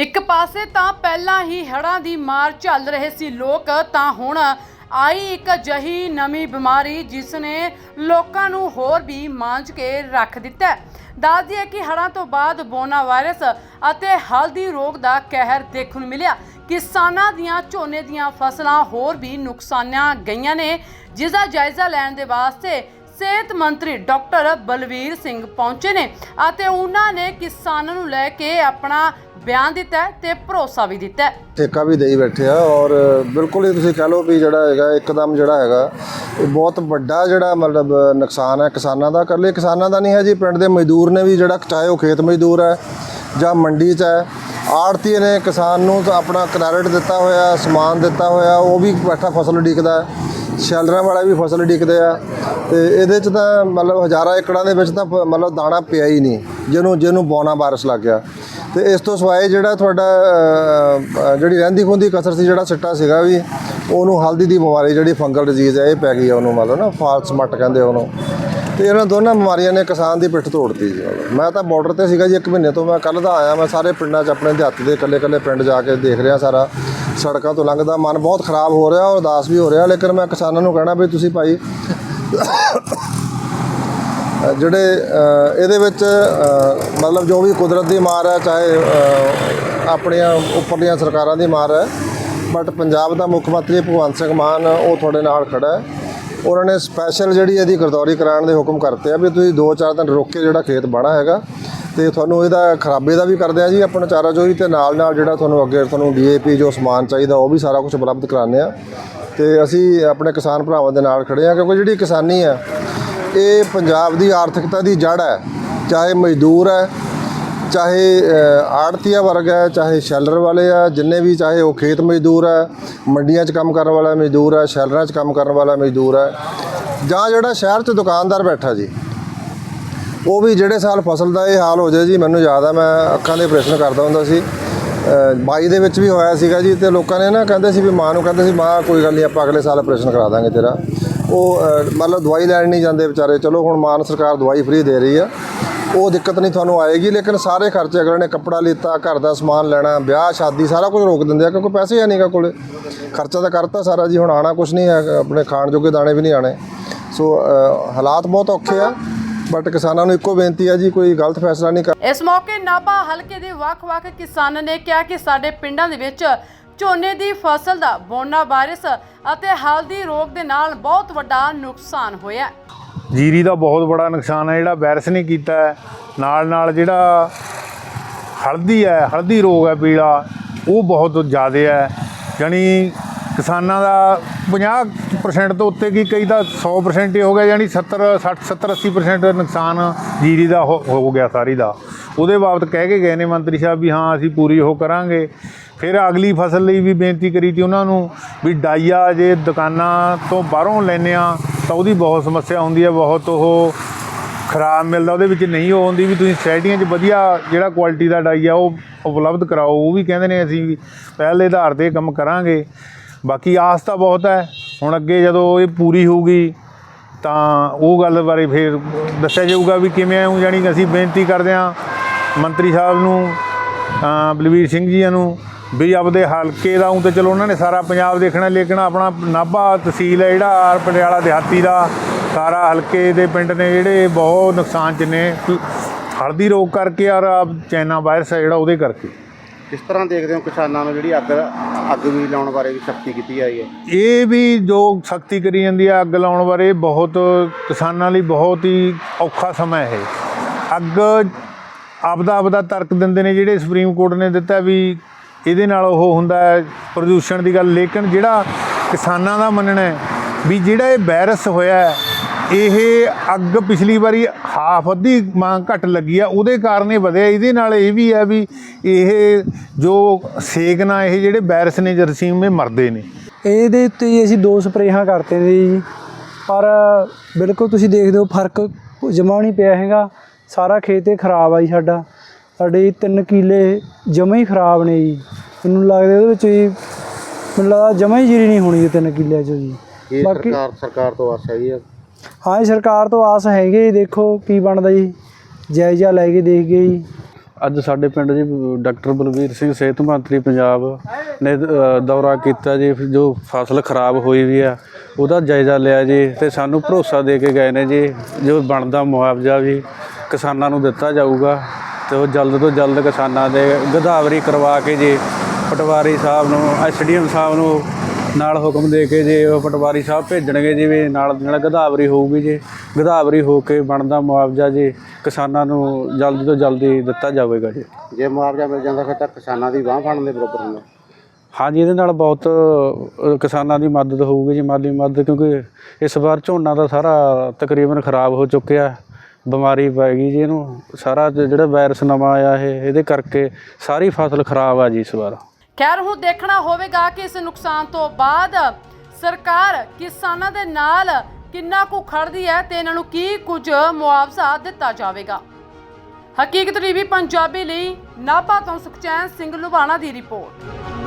ਇੱਕ ਪਾਸੇ ਤਾਂ ਪਹਿਲਾਂ ਹੀ ਹੜ੍ਹਾਂ ਦੀ ਮਾਰ ਝੱਲ ਰਹੇ ਸੀ ਲੋਕ, ਤਾਂ ਹੁਣ ਆਈ ਇੱਕ ਅਜਿਹੀ ਨਵੀਂ ਬਿਮਾਰੀ ਜਿਸ ਨੇ ਲੋਕਾਂ ਨੂੰ ਹੋਰ ਵੀ ਮਾਂਝ ਕੇ ਰੱਖ ਦਿੱਤਾ ਹੈ। ਦੱਸ ਦਈਏ ਕਿ ਹੜ੍ਹਾਂ ਤੋਂ ਬਾਅਦ ਬੋਨਾ ਵਾਇਰਸ ਅਤੇ ਹਲਦੀ ਰੋਗ ਦਾ ਕਹਿਰ ਦੇਖਣ ਨੂੰ ਮਿਲਿਆ ਕਿਸਾਨਾਂ ਦੀਆਂ ਝੋਨੇ ਦੀਆਂ ਫਸਲਾਂ ਹੋਰ ਵੀ ਨੁਕਸਾਨਾਂ ਗਈਆਂ ਨੇ, ਜਿਸ ਦਾ ਜਾਇਜ਼ਾ ਲੈਣ ਦੇ ਵਾਸਤੇ ਸਿਹਤ ਮੰਤਰੀ ਡਾਕਟਰ ਬਲਵੀਰ ਸਿੰਘ ਪਹੁੰਚੇ ਨੇ ਅਤੇ ਉਹਨਾਂ ਨੇ ਕਿਸਾਨਾਂ ਨੂੰ ਲੈ ਕੇ ਆਪਣਾ ਬਿਆਨ ਦਿੱਤਾ ਹੈ ਤੇ ਭਰੋਸਾ ਵੀ ਦਿੱਤਾ ਠੇਕਾ ਵੀ ਦੇਈ ਬੈਠੇ ਆ ਔਰ ਬਿਲਕੁਲ ਹੀ ਤੁਸੀਂ ਕਹ ਲਓ ਵੀ ਜਿਹੜਾ ਹੈਗਾ, ਇੱਕਦਮ ਜਿਹੜਾ ਹੈਗਾ, ਇਹ ਬਹੁਤ ਵੱਡਾ ਜਿਹੜਾ ਮਤਲਬ ਨੁਕਸਾਨ ਹੈ ਕਿਸਾਨਾਂ ਦਾ। ਕਰ ਇਕੱਲੇ ਕਿਸਾਨਾਂ ਦਾ ਨਹੀਂ ਹੈ ਜੀ, ਪਿੰਡ ਦੇ ਮਜ਼ਦੂਰ ਨੇ ਵੀ ਜਿਹੜਾ, ਚਾਹੇ ਉਹ ਖੇਤ ਮਜ਼ਦੂਰ ਹੈ ਜਾਂ ਮੰਡੀ 'ਚ ਹੈ ਆੜਤੀ ਨੇ ਕਿਸਾਨ ਨੂੰ ਆਪਣਾ ਕ੍ਰੈਡਿਟ ਦਿੱਤਾ ਹੋਇਆ, ਸਮਾਨ ਦਿੱਤਾ ਹੋਇਆ, ਉਹ ਵੀ ਬੈਠਾ ਫਸਲ ਉਡੀਕਦਾ ਹੈ। ਸ਼ੈਲਰਾਂ ਵਾਲਾ ਵੀ ਫਸਲ ਉਡੀਕਦੇ ਆ ਤੇ ਇਹਦੇ 'ਚ ਤਾਂ ਮਤਲਬ ਹਜ਼ਾਰਾਂ ਏਕੜਾਂ ਦੇ ਵਿੱਚ ਤਾਂ ਪ- ਮਤਲਬ ਦਾਣਾ ਪਿਆ ਹੀ ਨਹੀਂ, ਜਿਹਨੂੰ ਜਿਹਨੂੰ ਬੋਨਾ ਵਾਇਰਸ ਲੱਗ ਗਿਆ। ਤੇ ਇਸ ਤੋਂ ਸਵਾਏ ਜਿਹੜਾ ਤੁਹਾਡਾ ਜਿਹੜੀ ਰਹਿੰਦੀ ਖੁੰਦੀ ਕਸਰ ਸੀ, ਜਿਹੜਾ ਸਿੱਟਾ ਸੀਗਾ ਵੀ, ਉਹਨੂੰ ਹਲਦੀ ਦੀ ਬਿਮਾਰੀ ਜਿਹੜੀ ਫੰਗਲ ਡਿਜ਼ੀਜ਼ ਹੈ ਇਹ ਪੈ ਗਈ ਉਹਨੂੰ ਮਤਲਬ ਨਾ, ਫਾਲਸ ਮੱਟ ਕਹਿੰਦੇ ਉਹਨੂੰ। ਤੇ ਇਹਨਾਂ ਦੋਨਾਂ ਬਿਮਾਰੀਆਂ ਨੇ ਕਿਸਾਨ ਦੀ ਪਿੱਠ ਤੋੜਤੀ ਜੀ। ਮੈਂ ਤਾਂ ਬਾਰਡਰ ਤੇ ਸੀਗਾ ਜੀ, ਇੱਕ ਮਹੀਨੇ ਤੋਂ ਮੈਂ ਕੱਲ ਦਾ ਆਇਆ, ਮੈਂ ਸਾਰੇ ਪਿੰਡਾਂ 'ਚ ਆਪਣੇ ਦਿਹਾਤੀ ਦੇ ਇਕੱਲੇ ਇਕੱਲੇ ਪਿੰਡ ਜਾ ਕੇ ਦੇਖ ਰਿਹਾ ਸਾਰਾ। ਸੜਕਾਂ ਤੋਂ ਲੰਘਦਾ, ਮਨ ਬਹੁਤ ਖਰਾਬ ਹੋ ਰਿਹਾ ਔਰ ਉਦਾਸ ਵੀ ਹੋ ਰਿਹਾ, ਲੇਕਿਨ ਮੈਂ ਕਿਸਾਨਾਂ ਨੂੰ ਕਹਿਣਾ ਵੀ ਤੁਸੀਂ ਭਾਈ ਜਿਹੜੇ ਇਹਦੇ ਵਿੱਚ ਮਤਲਬ ਜੋ ਵੀ ਕੁਦਰਤ ਦੀ ਮਾਰ ਹੈ, ਚਾਹੇ ਆਪਣੀਆਂ ਉੱਪਰਲੀਆਂ ਸਰਕਾਰਾਂ ਦੀ ਮਾਰ ਹੈ, ਬਟ ਪੰਜਾਬ ਦਾ ਮੁੱਖ ਮੰਤਰੀ ਭਗਵੰਤ ਸਿੰਘ ਮਾਨ ਉਹ ਤੁਹਾਡੇ ਨਾਲ ਖੜਾ ਹੈ। ਉਹਨਾਂ ਨੇ ਸਪੈਸ਼ਲ ਜਿਹੜੀ ਇਹਦੀ ਗਰਦੌਰੀ ਕਰਾਉਣ ਦੇ ਹੁਕਮ ਕਰਤੇ ਆ ਵੀ ਤੁਸੀਂ 2-4 ਦਿਨ ਰੁੱਕ ਕੇ ਜਿਹੜਾ ਖੇਤ ਬਾਣਾ ਹੈਗਾ ਤੇ ਤੁਹਾਨੂੰ ਇਹਦਾ ਖਰਾਬੇ ਦਾ ਵੀ ਕਰਦੇ ਆ ਜੀ, ਆਪਣਾ ਚਾਰਾ ਚੋਰੀ ਤੇ ਨਾਲ ਨਾਲ ਜਿਹੜਾ ਤੁਹਾਨੂੰ ਅੱਗੇ ਤੁਹਾਨੂੰ ਡੀਏਪੀ ਜੋ ਸਮਾਨ ਚਾਹੀਦਾ, ਉਹ ਵੀ ਸਾਰਾ ਕੁਝ ਉਪਲਬਧ ਕਰਾਉਂਦੇ ਆ। ਤੇ ਅਸੀਂ ਆਪਣੇ ਕਿਸਾਨ ਭਰਾਵਾਂ ਦੇ ਨਾਲ ਖੜੇ ਆ, ਕਿਉਂਕਿ ਜਿਹੜੀ ਕਿਸਾਨੀ ਆ, ਇਹ ਪੰਜਾਬ ਦੀ ਆਰਥਿਕਤਾ ਦੀ ਜੜ ਹੈ, ਚਾਹੇ ਮਜ਼ਦੂਰ ਹੈ, ਚਾਹੇ ਆੜਤੀਆ ਵਰਗ ਹੈ, ਚਾਹੇ ਸ਼ੈਲਰ ਵਾਲੇ ਆ, ਜਿੰਨੇ ਵੀ ਚਾਹੇ ਉਹ ਖੇਤ ਮਜ਼ਦੂਰ ਹੈ, ਮੰਡੀਆਂ 'ਚ ਕੰਮ ਕਰਨ ਵਾਲਾ ਮਜ਼ਦੂਰ ਹੈ, ਸ਼ੈਲਰਾਂ 'ਚ ਕੰਮ ਕਰਨ ਵਾਲਾ ਮਜ਼ਦੂਰ ਹੈ, ਜਾਂ ਜਿਹੜਾ ਸ਼ਹਿਰ 'ਚ ਦੁਕਾਨਦਾਰ ਬੈਠਾ ਜੀ ਉਹ ਵੀ ਜਿਹੜੇ ਸਾਲ ਫਸਲ ਦਾ ਇਹ ਹਾਲ ਹੋ ਜਾਏ ਜੀ ਮੈਨੂੰ ਯਾਦ ਆ ਮੈਂ ਅੱਖਾਂ ਦੇ ਆਪਰੇਸ਼ਨ ਕਰਦਾ ਹੁੰਦਾ ਸੀ। ਅ, 22 ਦੇ ਵਿੱਚ ਵੀ ਹੋਇਆ ਸੀਗਾ ਜੀ ਤੇ ਲੋਕਾਂ ਨੇ ਨਾ ਕਹਿੰਦੇ ਸੀ ਵੀ ਮਾਂ ਨੂੰ ਕਹਿੰਦੇ ਸੀ ਮਾਂ ਕੋਈ ਗੱਲ ਨਹੀਂ ਆਪਾਂ ਅਗਲੇ ਸਾਲ ਆਪਰੇਸ਼ਨ ਕਰਾ ਦਾਂਗੇ ਤੇਰਾ। ਉਹ ਮਤਲਬ ਦਵਾਈ ਲੈਣ ਨਹੀਂ ਜਾਂਦੇ ਵਿਚਾਰੇ ਚਲੋ ਹੁਣ ਮਾਨ ਸਰਕਾਰ ਦਵਾਈ ਫ੍ਰੀ ਦੇ ਰਹੀ ਆ ਉਹ ਦਿੱਕਤ ਨਹੀਂ ਤੁਹਾਨੂੰ ਆਏਗੀ। ਲੇਕਿਨ ਸਾਰੇ ਖਰਚੇ ਅਗਰ ਨੇ ਕੱਪੜਾ ਲਿੱਤਾ ਘਰ ਦਾ ਸਮਾਨ ਲੈਣਾ ਵਿਆਹ ਸ਼ਾਦੀ ਸਾਰਾ ਕੁਝ ਰੋਕ ਦਿੰਦੇ ਆ ਕਿਉਂਕਿ ਪੈਸੇ ਹੈ ਨਹੀਂਗਾ ਕੋਲੇ। ਖਰਚਾ ਤਾਂ ਕਰਤਾ ਸਾਰਾ ਜੀ ਹੁਣ ਆਣਾ ਕੁਝ ਨਹੀਂ ਹੈ ਆਪਣੇ ਖਾਣ ਜੋਗੇ ਦਾਣੇ ਵੀ ਨਹੀਂ ਆਣੇ ਸੋ ਹਾਲਾਤ ਬਹੁਤ ਔਖੇ ਆ। ਬਟ ਕਿਸਾਨਾਂ ਨੂੰ ਇੱਕੋ ਬੇਨਤੀ ਹੈ ਜੀ ਕੋਈ ਗਲਤ ਫੈਸਲਾ ਨਹੀਂ ਕਰ ਇਸ ਮੌਕੇ ਨਾਭਾ ਹਲਕੇ ਦੇ ਵੱਖ-ਵੱਖ ਕਿਸਾਨਾਂ ਨੇ ਕਿਹਾ ਕਿ ਸਾਡੇ ਪਿੰਡਾਂ ਦੇ ਵਿੱਚ ਝੋਨੇ ਦੀ ਫਸਲ ਦਾ ਬੋਨਾ ਵਾਇਰਸ ਅਤੇ ਹਲਦੀ ਰੋਗ ਦੇ ਨਾਲ ਬਹੁਤ ਵੱਡਾ ਨੁਕਸਾਨ ਹੋਇਆ। ਜੀਰੀ ਦਾ ਬਹੁਤ ਬੜਾ ਨੁਕਸਾਨ ਹੈ ਜਿਹੜਾ ਵਾਇਰਸ ਨੇ ਕੀਤਾ ਹੈ ਨਾਲ ਨਾਲ ਜਿਹੜਾ ਹਲਦੀ ਹੈ ਹਲਦੀ ਰੋਗ ਹੈ ਪੀਲਾ ਉਹ ਬਹੁਤ ਜ਼ਿਆਦਾ ਹੈ ਜਾਣੀ ਕਿਸਾਨਾਂ ਦਾ 50% ਤੋਂ ਉੱਤੇ ਕੀ ਕਈ ਤਾਂ 100% ਹੀ ਹੋ ਗਿਆ ਜਾਣੀ 70 60 70 80% ਨੁਕਸਾਨ ਜੀਰੀ ਦਾ ਹੋ ਹੋ ਗਿਆ ਸਾਰੀ ਦਾ। ਉਹਦੇ ਬਾਬਤ ਕਹਿ ਕੇ ਗਏ ਨੇ ਮੰਤਰੀ ਸਾਹਿਬ ਵੀ ਹਾਂ, ਅਸੀਂ ਪੂਰੀ ਉਹ ਕਰਾਂਗੇ। ਫਿਰ ਅਗਲੀ ਫਸਲ ਲਈ ਵੀ ਬੇਨਤੀ ਕਰੀ ਤੀ ਉਹਨਾਂ ਨੂੰ ਵੀ ਡਾਈਆ ਜੇ ਦੁਕਾਨਾਂ ਤੋਂ ਬਾਹਰੋਂ ਲੈਂਦੇ ਆ ਤਾਂ ਉਹਦੀ ਬਹੁਤ ਸਮੱਸਿਆ ਹੁੰਦੀ ਹੈ, ਬਹੁਤ ਉਹ ਖਰਾਬ ਮਿਲਦਾ, ਉਹਦੇ ਵਿੱਚ ਨਹੀਂ ਉਹ ਹੁੰਦੀ ਵੀ ਤੁਸੀਂ ਸੋਸਾਇਟੀਆਂ 'ਚ ਵਧੀਆ ਜਿਹੜਾ ਕੁਆਲਿਟੀ ਦਾ ਡਾਈ ਆ ਉਹ ਉਪਲਬਧ ਕਰਾਓ, ਉਹ ਵੀ ਕਹਿੰਦੇ ਨੇ ਅਸੀਂ ਵੀ ਪਹਿਲੇ ਆਧਾਰ ਤੇ ਕੰਮ ਕਰਾਂਗੇ। ਬਾਕੀ ਆਸ ਤਾਂ ਬਹੁਤ ਹੈ। ਹੁਣ ਅੱਗੇ ਜਦੋਂ ਇਹ ਪੂਰੀ ਹੋਊਗੀ, ਤਾਂ ਉਹ ਗੱਲ ਬਾਰੇ ਫਿਰ ਦੱਸਿਆ ਜਾਊਗਾ ਵੀ ਕਿਵੇਂ ਆਉਂ ਜਾਣੀ ਅਸੀਂ ਬੇਨਤੀ ਕਰਦੇ ਹਾਂ ਮੰਤਰੀ ਸਾਹਿਬ ਨੂੰ ਅਮ ਬਲਵੀਰ ਸਿੰਘ ਜੀ ਨੂੰ ਵੀ ਆਪਦੇ ਹਲਕੇ ਦਾ ਉਂ ਤੇ ਚਲੋ ਉਹਨਾਂ ਨੇ ਸਾਰਾ ਪੰਜਾਬ ਦੇਖਣਾ, ਲੇਕਿਨ ਆਪਣਾ ਨਾਭਾ ਤਹਿਸੀਲ ਹੈ, ਜਿਹੜਾ ਪਟਿਆਲਾ ਦਿਹਾਤੀ ਦਾ ਸਾਰਾ ਹਲਕੇ ਦੇ ਪਿੰਡ ਨੇ, ਜਿਹੜੇ ਬਹੁਤ ਨੁਕਸਾਨ ਚ ਨੇ। ਹਲਦੀ ਰੋਗ ਕਰਕੇ ਔਰ ਆਹ ਚਾਈਨਾ ਵਾਇਰਸ ਹੈ ਜਿਹੜਾ ਉਹਦੇ ਕਰਕੇ। ਕਿਸ ਤਰ੍ਹਾਂ ਦੇਖਦੇ ਹੋ ਕਿਸਾਨਾਂ ਨੂੰ ਜਿਹੜੀ ਅੱਗ ਅੱਗ ਵੀ ਲਾਉਣ ਬਾਰੇ ਵੀ ਸਖਤੀ ਕੀਤੀ ਜਾਈ ਹੈ? ਇਹ ਵੀ ਜੋ ਸਖਤੀ ਕਰੀ ਜਾਂਦੀ ਹੈ ਅੱਗ ਲਾਉਣ ਬਾਰੇ, ਬਹੁਤ ਕਿਸਾਨਾਂ ਲਈ ਬਹੁਤ ਹੀ ਔਖਾ ਸਮਾਂ ਹੈ। ਇਹ ਅੱਗ ਆਪਦਾ ਆਪਦਾ ਤਰਕ ਦਿੰਦੇ ਨੇ, ਜਿਹੜੇ ਸੁਪਰੀਮ ਕੋਰਟ ਨੇ ਦਿੱਤਾ ਵੀ ਇਹਦੇ ਨਾਲ ਉਹ ਹੁੰਦਾ ਹੈ ਪ੍ਰਦੂਸ਼ਣ ਦੀ ਗੱਲ। ਲੇਕਿਨ ਜਿਹੜਾ ਕਿਸਾਨਾਂ ਦਾ ਮੰਨਣਾ ਹੈ ਵੀ ਜਿਹੜਾ ਇਹ ਵਾਇਰਸ ਹੋਇਆ ਇਹ ਅੱਗ ਪਿਛਲੀ ਵਾਰੀ ਹਾਫ ਅੱਧੀ ਮਾਂ ਘੱਟ ਲੱਗੀ ਆ ਉਹਦੇ ਕਾਰਨ ਇਹ ਵਧਿਆ। ਇਹਦੇ ਨਾਲ ਇਹ ਵੀ ਹੈ ਵੀ ਇਹ ਜੋ ਸੇਕ ਨਾਲ ਇਹ ਜਿਹੜੇ ਵਾਇਰਸ ਨੇ ਜਰਸੀਮ ਇਹ ਮਰਦੇ ਨੇ। ਇਹਦੇ ਉੱਤੇ ਜੀ ਅਸੀਂ ਦੋ ਸਪਰੇਹਾਂ ਕਰਤੇ ਨੇ ਜੀ। ਪਰ ਬਿਲਕੁਲ ਤੁਸੀਂ ਦੇਖਦੇ ਹੋ ਫ਼ਰਕ ਜਮਾ ਨਹੀਂ ਪਿਆ ਹੈਗਾ। ਸਾਰਾ ਖੇਤ ਹੀ ਖਰਾਬ ਆ ਜੀ ਸਾਡਾ। ਸਾਡੇ ਤਿੰਨ ਕਿੱਲੇ ਜਮਾ ਹੀ ਖਰਾਬ ਨੇ ਜੀ। ਮੈਨੂੰ ਲੱਗਦਾ ਉਹਦੇ ਵਿੱਚ ਜੀ ਮੈਨੂੰ ਲੱਗਦਾ ਜਮਾ ਹੀ ਜੀਰੀ ਨਹੀਂ ਹੋਣੀ ਜੀ ਤਿੰਨ ਕਿੱਲਿਆਂ 'ਚ ਜੀ। ਇਹ ਬਾਕੀ ਸਰਕਾਰ ਸਰਕਾਰ ਤੋਂ ਆਸ ਹੈਗੀ ਹੈ ਹਾਂ ਜੀ ਸਰਕਾਰ ਤੋਂ ਆਸ ਹੈਗੀ ਜੀ, ਦੇਖੋ ਕੀ ਬਣਦਾ ਜੀ। ਜਾਇਜ਼ਾ ਲੈ ਕੇ ਦੇਖ ਗਏ ਜੀ। ਅੱਜ ਸਾਡੇ ਪਿੰਡ ਜੀ ਡਾਕਟਰ ਬਲਵੀਰ ਸਿੰਘ ਸਿਹਤ ਮੰਤਰੀ ਪੰਜਾਬ ਨੇ ਦੌਰਾ ਕੀਤਾ ਜੀ ਜੋ ਫਸਲ ਖਰਾਬ ਹੋਈ ਵੀ ਆ ਉਹਦਾ ਜਾਇਜ਼ਾ ਲਿਆ ਜੀ ਤੇ ਸਾਨੂੰ ਭਰੋਸਾ ਦੇ ਕੇ ਗਏ ਨੇ ਜੀ ਜੋ ਬਣਦਾ ਮੁਆਵਜ਼ਾ ਵੀ ਕਿਸਾਨਾਂ ਨੂੰ ਦਿੱਤਾ ਜਾਊਗਾ ਤੇ ਉਹ ਜਲਦ ਤੋਂ ਜਲਦ ਕਿਸਾਨਾਂ ਦੇ ਗਦਾਵਰੀ ਕਰਵਾ ਕੇ ਜੀ ਪਟਵਾਰੀ ਸਾਹਿਬ ਨੂੰ ਐਸਡੀਐਮ ਸਾਹਿਬ ਨੂੰ ਨਾਲ ਹੁਕਮ ਦੇ ਕੇ ਜੇ ਉਹ ਪਟਵਾਰੀ ਸਾਹਿਬ ਭੇਜਣਗੇ ਜੀ ਵੀ ਨਾਲ ਦੀ ਨਾਲ ਗਧਾਵਰੀ ਹੋਊਗੀ ਜੀ। ਗਧਾਵਰੀ ਹੋ ਕੇ ਬਣਦਾ ਮੁਆਵਜ਼ਾ ਜੀ ਕਿਸਾਨਾਂ ਨੂੰ ਜਲਦੀ ਤੋਂ ਜਲਦੀ ਦਿੱਤਾ ਜਾਵੇਗਾ ਜੀ। ਜੇ ਮੁਆਵਜ਼ਾ ਮਿਲ ਜਾਂਦਾ ਫਿਰ ਤਾਂ ਕਿਸਾਨਾਂ ਦੀ ਬਾਹ ਫੜਨ ਦੇ ਬਰਾਬਰ ਹੁੰਦਾ। ਹਾਂਜੀ ਇਹਦੇ ਨਾਲ ਬਹੁਤ ਕਿਸਾਨਾਂ ਦੀ ਮਦਦ ਹੋਊਗੀ ਜੀ ਮਾਲੀ ਮਦਦ ਕਿਉਂਕਿ ਇਸ ਵਾਰ ਝੋਨਾ ਦਾ ਸਾਰਾ ਤਕਰੀਬਨ ਖਰਾਬ ਹੋ ਚੁੱਕਿਆ। ਬਿਮਾਰੀ ਪੈ ਗਈ ਜੀ ਇਹਨੂੰ। ਸਾਰਾ ਜਿਹੜਾ ਵਾਇਰਸ ਨਵਾਂ ਆਇਆ ਇਹ ਇਹਦੇ ਕਰਕੇ ਸਾਰੀ ਫਸਲ ਖਰਾਬ ਆ ਜੀ ਇਸ ਵਾਰ। ਖੈਰ, ਹੁਣ ਦੇਖਣਾ ਹੋਵੇਗਾ ਕਿ ਇਸ ਨੁਕਸਾਨ ਤੋਂ ਬਾਅਦ ਸਰਕਾਰ ਕਿਸਾਨਾਂ ਦੇ ਨਾਲ ਕਿੰਨਾ ਕੁ ਖੜਦੀ ਹੈ ਤੇ ਇਹਨਾਂ ਨੂੰ ਕੀ ਕੁਝ ਮੁਆਵਜ਼ਾ ਦਿੱਤਾ ਜਾਵੇਗਾ। ਹਕੀਕਤ ਟੀਵੀ ਪੰਜਾਬੀ ਲਈ ਨਾਭਾ ਤੋਂ ਸੁਖਚੈਨ ਸਿੰਘ ਲੁਬਾਣਾ ਦੀ ਰਿਪੋਰਟ।